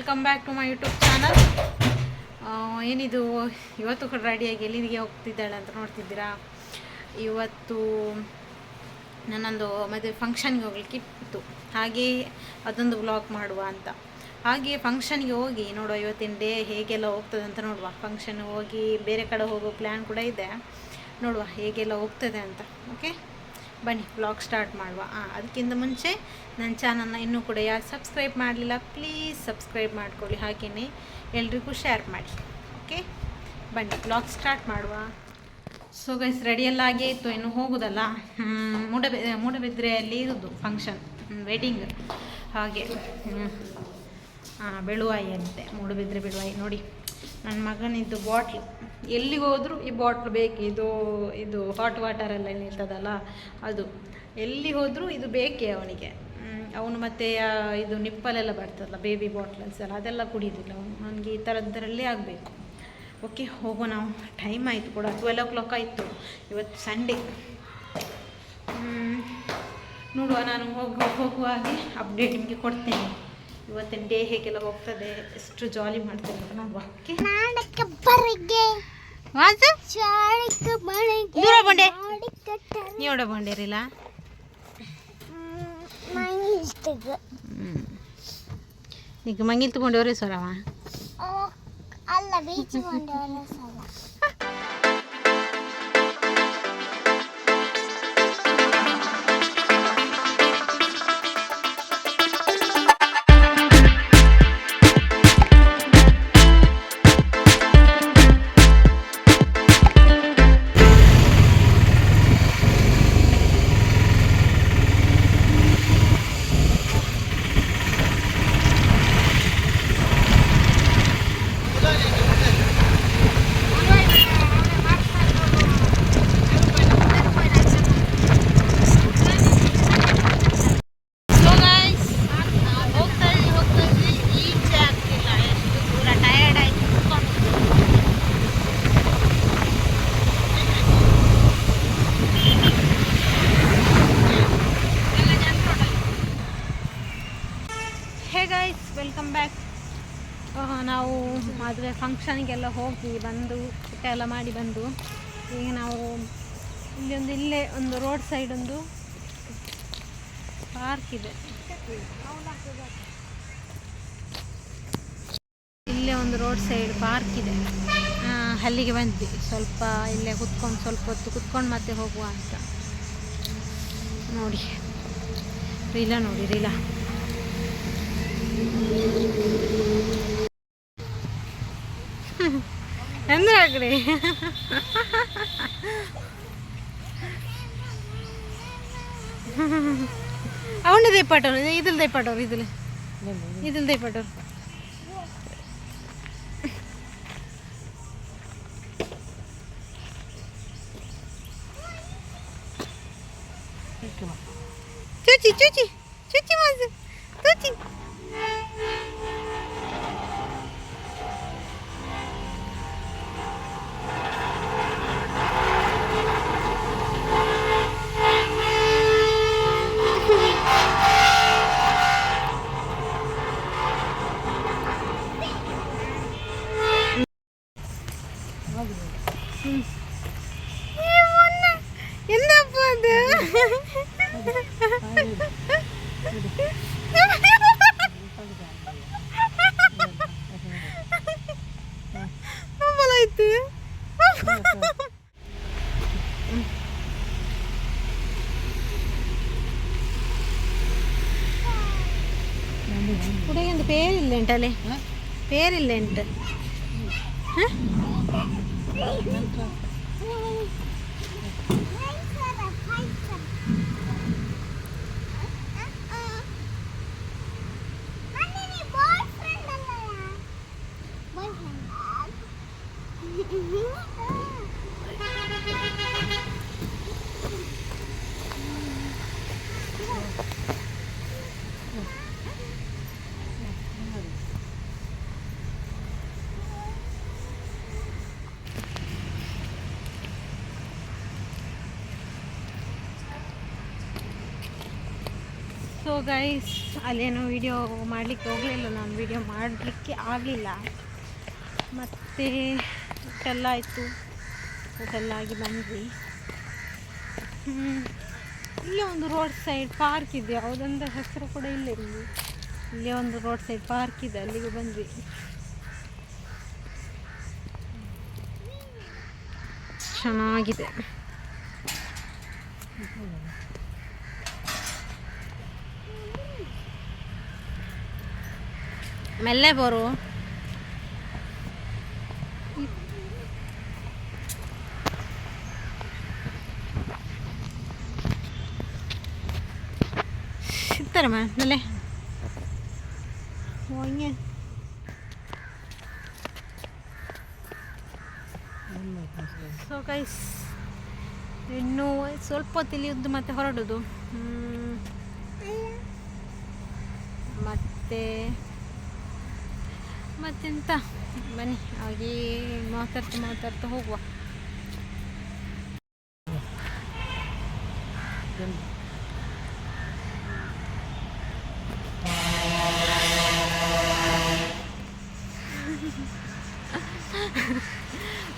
Welcome back to my YouTube channel ಏನಿದು, ಇವತ್ತು ಕೂಡ ರೆಡಿಯಾಗಿ ಎಲ್ಲಿಗೆ ಹೋಗ್ತಿದ್ದಾಳೆ ಅಂತ ನೋಡ್ತಿದ್ದೀರಾ? ಇವತ್ತು ನನ್ನೊಂದು ಮದುವೆ ಫಂಕ್ಷನ್ಗೆ ಹೋಗ್ಲಿಕ್ಕೆ ಇತ್ತು. ಹಾಗೆ ಅದೊಂದು ವ್ಲಾಗ್ ಮಾಡುವ ಅಂತ. ಹಾಗೆ ಫಂಕ್ಷನ್ಗೆ ಹೋಗಿ ನೋಡುವ ಇವತ್ತಿನ ಡೇ ಹೇಗೆಲ್ಲ ಹೋಗ್ತದೆ ಅಂತ ನೋಡುವ. ಫಂಕ್ಷನ್ ಹೋಗಿ ಬೇರೆ ಕಡೆ ಹೋಗೋ ಪ್ಲ್ಯಾನ್ ಕೂಡ ಇದೆ. ನೋಡುವ ಹೇಗೆಲ್ಲ ಹೋಗ್ತದೆ ಅಂತ ಓಕೆ ಬನ್ನಿ ಬ್ಲಾಗ್ ಸ್ಟಾರ್ಟ್ ಮಾಡುವ. ಹಾಂ ಅದಕ್ಕಿಂತ ಮುಂಚೆ ನನ್ನ ಚಾನಲ್ನ ಇನ್ನೂ ಕೂಡ ಯಾರು ಸಬ್ಸ್ಕ್ರೈಬ್ ಮಾಡಲಿಲ್ಲ ಪ್ಲೀಸ್ ಸಬ್ಸ್ಕ್ರೈಬ್ ಮಾಡ್ಕೊಳ್ಳಿ. ಹಾಗೆಯೇ ಎಲ್ರಿಗೂ ಶೇರ್ ಮಾಡಿ. ಓಕೆ ಬನ್ನಿ ಬ್ಲಾಗ್ ಸ್ಟಾರ್ಟ್ ಮಾಡುವ. ಸೊ ಗೈಸ್ ರೆಡಿಯೆಲ್ಲ ಆಗೇ ಇತ್ತು ಇನ್ನು ಹೋಗೋದಲ್ಲ? ಮೂಡಬೆ ಮೂಡಬಿದ್ರೆಯಲ್ಲಿ ಇರೋದು ಫಂಕ್ಷನ್ ವೆಡ್ಡಿಂಗ್ ಹಾಗೆ ಹಾಂ ಬೆಳುವಾಯಿ ಅಂತೆ. ಮೂಡಬಿದ್ರೆ ಬೆಳುವಾಯಿ ನೋಡಿ, ನನ್ನ ಮಗನಿದ್ದು ಬಾಟ್ಲ್ ಎಲ್ಲಿಗೆ ಹೋದರೂ ಈ ಬಾಟ್ಲ್ ಬೇಕು, ಇದು ಇದು ಹಾಟ್ ವಾಟರ್ ಎಲ್ಲ ಇರ್ತದಲ್ಲ ಅದು. ಎಲ್ಲಿ ಹೋದರೂ ಇದು ಬೇಕೇ ಅವನಿಗೆ. ಅವನು ಮತ್ತು ಇದು ನಿಪ್ಪಲೆಲ್ಲ ಬರ್ತದಲ್ಲ ಬೇಬಿ ಬಾಟ್ಲಲ್ಸ್ ಎಲ್ಲ, ಅದೆಲ್ಲ ಕುಡಿಯೋದಿಲ್ಲ ಅವನು. ನನಗೆ ಈ ಥರದ್ದರಲ್ಲೇ ಆಗಬೇಕು. ಓಕೆ ಹೋಗೋ ನಾವು ಟೈಮ್ ಆಯಿತು ಕೂಡ. ಟ್ವೆಲ್ ಓ ಕ್ಲಾಕ್ ಆಯಿತು. ಇವತ್ತು ಸಂಡೇ ನೋಡುವ ನಾನು ಹೋಗುವ ಹೋಗುವಾಗೆ ಅಪ್ಡೇಟ್ ನಿಮಗೆ ಕೊಡ್ತೇನೆ. ಇವತ್ತಿನ ಡೇ ಹೇಗೆಲ್ಲ ಹೋಗ್ತದೆ ಎಷ್ಟು ಜಾಲಿ ಮಾಡ್ತೇನೆ ಅಂತ ನೋಡುವ ಓಕೆ ನಾಡಕ ಬರಿಗೆ. ದೂರ ಬಂಡೆ ಮಂಗಿಲ್ ತಗೊಂಡವ್ರೆ ಸ್ವರವ ಅಲ್ಲ ಮದುವೆ ಫಂಕ್ಷನ್ಗೆಲ್ಲ ಹೋಗಿ ಬಂದು, ಊಟ ಎಲ್ಲ ಮಾಡಿ ಬಂದು, ಈಗ ನಾವು ಇಲ್ಲಿ ಒಂದು ಇಲ್ಲೇ ಒಂದು ರೋಡ್ ಸೈಡ್ ಒಂದು ಪಾರ್ಕ್ ಇದೆ. ಇಲ್ಲೇ ಒಂದು ರೋಡ್ ಸೈಡ್ ಪಾರ್ಕ್ ಇದೆ. ಅಲ್ಲಿಗೆ ಬಂದ್ವಿ. ಸ್ವಲ್ಪ ಇಲ್ಲೇ ಕುತ್ಕೊಂಡು, ಸ್ವಲ್ಪ ಹೊತ್ತು ಕುತ್ಕೊಂಡು ಮತ್ತೆ ಹೋಗುವ ಅಂತ. ನೋಡಿ. ರೀಲಾ ನೋಡಿ, ರೀಲಾ. എന്തിനാക്കണേ അതുകൊണ്ട് തേപ്പാട്ടോ ഇതിൽ തേപ്പാട്ടോ ഇതിൽ ഇതിൽ. തേപ്പാട്ടോ എടുത്ത് ഇവിടെ എന്ത് പേരില്ല? ഉണ്ടല്ലേ? പേരില്ല ഉണ്ട് ಸೊ ಗೈಸ್ ಅಲ್ಲೇನೋ ವಿಡಿಯೋ ಮಾಡಲಿಕ್ಕೆ ಹೋಗಲಿಲ್ಲ. ನಾನು ವಿಡಿಯೋ ಮಾಡಲಿಕ್ಕೆ ಆಗಲಿಲ್ಲ. ಮತ್ತು ಊಟೆಲ್ಲ ಆಯಿತು. ಊಟೆಲ್ಲ ಆಗಿ ಬಂದ್ವಿ. ಇಲ್ಲೇ ಒಂದು ರೋಡ್ ಸೈಡ್ ಪಾರ್ಕ್ ಇದೆ. ಯಾವುದಂದ್ರೆ ಹೆಸರು ಕೂಡ ಇಲ್ಲ ಇಲ್ಲಿ ಇಲ್ಲೇ ಒಂದು ರೋಡ್ ಸೈಡ್ ಪಾರ್ಕ್ ಇದೆ. ಅಲ್ಲಿಗೆ ಬಂದ್ವಿ. ಚೆನ್ನಾಗಿದೆ. ಮೆಲ್ಲೆ ಬರು ಸಿಗ್ತಾರೆ ಮ್ಯಾಮ್ ಮೆಲ್ಲೆ ಓ ಹಿಂಗೆ ಸೊ ಗೈಸ್ ಇನ್ನು ಸ್ವಲ್ಪ ಹೊತ್ತು ಉದ್ದು ಮತ್ತೆ ಹೊರಡೋದು ಹ್ಮ್. ಮತ್ತೆ ಮತ್ತೆಂತ? ಬನ್ನಿ ಹಾಗೆ ಮಾತಾಡ್ತಾ ಮಾತಾಡ್ತಾ ಹೋಗುವ.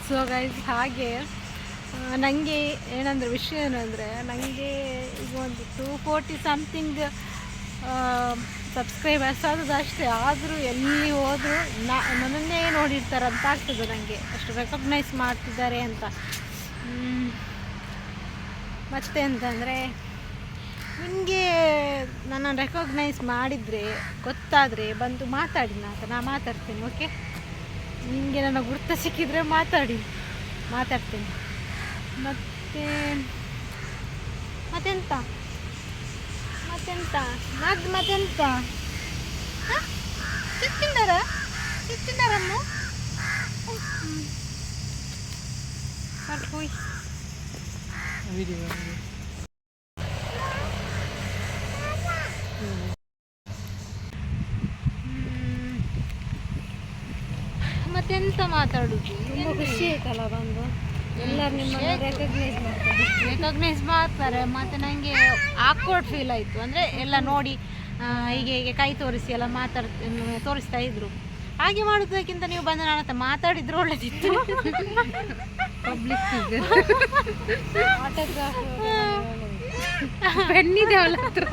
ಸೊ ಗೈಸ್ ಹಾಗೆ ನನಗೆ ಏನಂದ್ರೆ ವಿಷಯ ಏನಂದರೆ ನನಗೆ ಈಗ ಒಂದು ಟೂ ಫೋರ್ಟಿ ಸಮಥಿಂಗ್ ಸಬ್ಸ್ಕ್ರೈಬರ್ಸ್ ಆದದ್ದು ಅಷ್ಟೇ. ಆದರೂ ಎಲ್ಲಿ ಹೋದರೂ ನನ್ನನ್ನೇ ನೋಡಿರ್ತಾರೆ ಅಂತ ಆಗ್ತದೆ ನನಗೆ ಅಷ್ಟು ರೆಕಗ್ನೈಸ್ ಮಾಡ್ತಿದ್ದಾರೆ ಅಂತ. ಮತ್ತೆ ಅಂತಂದರೆ ನಿಮಗೆ ನನ್ನನ್ನು ರೆಕಗ್ನೈಸ್ ಮಾಡಿದರೆ, ಗೊತ್ತಾದರೆ ಬಂದು ಮಾತಾಡಿ ನಾತ ನಾ ಮಾತಾಡ್ತೇನೆ ಓಕೆ ನಿಮಗೆ ನನ್ನ ಗುರ್ತ ಸಿಕ್ಕಿದರೆ ಮಾತಾಡಿ. ಮಾತಾಡ್ತೇನೆ. ಮತ್ತೆ ಮತ್ತೆಂತ? ಮತ್ತೆಂತ? ಮತ್ ಮತ್ತೆಂತ? ತಿಂದಾರ ಮತ್ತೆಂತ ಮಾತಾಡುದು? ತುಂಬಾ ಖುಷಿ ಆಯ್ತಲ್ಲ ಬಂದು? ಎಲ್ಲರೂ ನಿಮ್ಮ ರೆಕಗ್ನೈಸ್ ಮಾಡ್ತಾರೆ. ರೆಕಗ್ನೈಸ್ ಮಾಡ್ತಾರೆ ಮತ್ತು ನನಗೆ ಆಕ್ವರ್ಡ್ ಫೀಲ್ ಆಯಿತು. ಅಂದ್ರೆ ಎಲ್ಲ ನೋಡಿ ಹೀಗೆ ಹೀಗೆ ಕೈ ತೋರಿಸಿ ಎಲ್ಲ ಮಾತಾಡ್ ತೋರಿಸ್ತಾ ಇದ್ರು. ಹಾಗೆ ಮಾಡುವುದಕ್ಕಿಂತ ನೀವು ಬಂದು ನನ್ನ ಹತ್ರ ಮಾತಾಡಿದ್ರೆ ಒಳ್ಳೆದಿತ್ತು. ಪಬ್ಲಿಕ್ ಅವಳ ಹತ್ರ.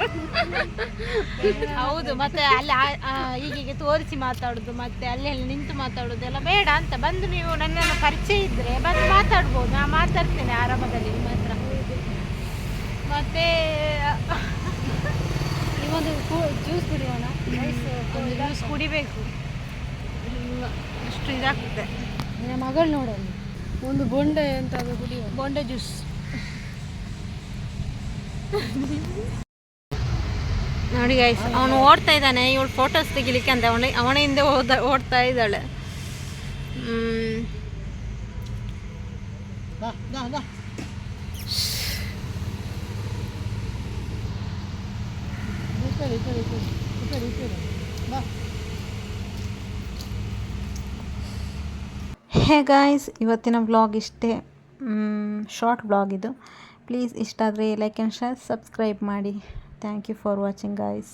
ಹೌದು ಮತ್ತೆ ಅಲ್ಲಿ ಆ, ತೋರಿಸಿ ಮಾತಾಡುದು ಮತ್ತೆ ಅಲ್ಲಿ ಅಲ್ಲಿ ನಿಂತು ಮಾತಾಡುದು ಎಲ್ಲ ಬೇಡ ಅಂತ. ಬಂದು ನೀವು ನನ್ನ ಪರಿಚಯ ಇದ್ರೆ ಬಂದು ಮಾತಾಡ್ಬೋದು. ನಾ ಮಾತಾಡ್ತೇನೆ ಆರಾಮದಲ್ಲಿ ನಿಮ್ಮ ಹತ್ರ. ಮತ್ತೆ ಇವೊಂದು ಜ್ಯೂಸ್ ಕುಡಿಯೋಣ. ಒಂದು ಜ್ಯೂಸ್ ಕುಡಿಬೇಕು. ಇಲ್ಲ, ಅಷ್ಟು ಇದಾಗ್ತದೆ. ನನ್ನ ಮಗಳು ನೋಡಲ್ಲಿ ಒಂದು ಬೊಂಡೆ ಅಂತ ಅದು ಬೊಂಡೆ ಜ್ಯೂಸ್. ನೋಡಿ ಗೈಸ್ ಅವನು ಓಡ್ತಾ ಇದ್ದಾನೆ. ಇವಳು ಫೋಟೋಸ್ ತೆಗಿಲಿಕ್ಕೆ ಅಂತ ಅವನ ಅವನ ಹಿಂದೆ ಓದ ಓಡ್ತಾ ಇದ್ದಾಳೆ. ಹ್ಮ್. ಹೇ ಗಾಯ್ಸ್ ಇವತ್ತಿನ ಬ್ಲಾಗ್ ಇಷ್ಟೇ. ಶಾರ್ಟ್ ಬ್ಲಾಗ್ ಇದು. ಪ್ಲೀಸ್ ಇಷ್ಟ ಆದರೆ ಲೈಕ್ ಆ್ಯಂಡ್ ಶೇರ್ ಸಬ್ಸ್ಕ್ರೈಬ್ ಮಾಡಿ. Thank you for watching guys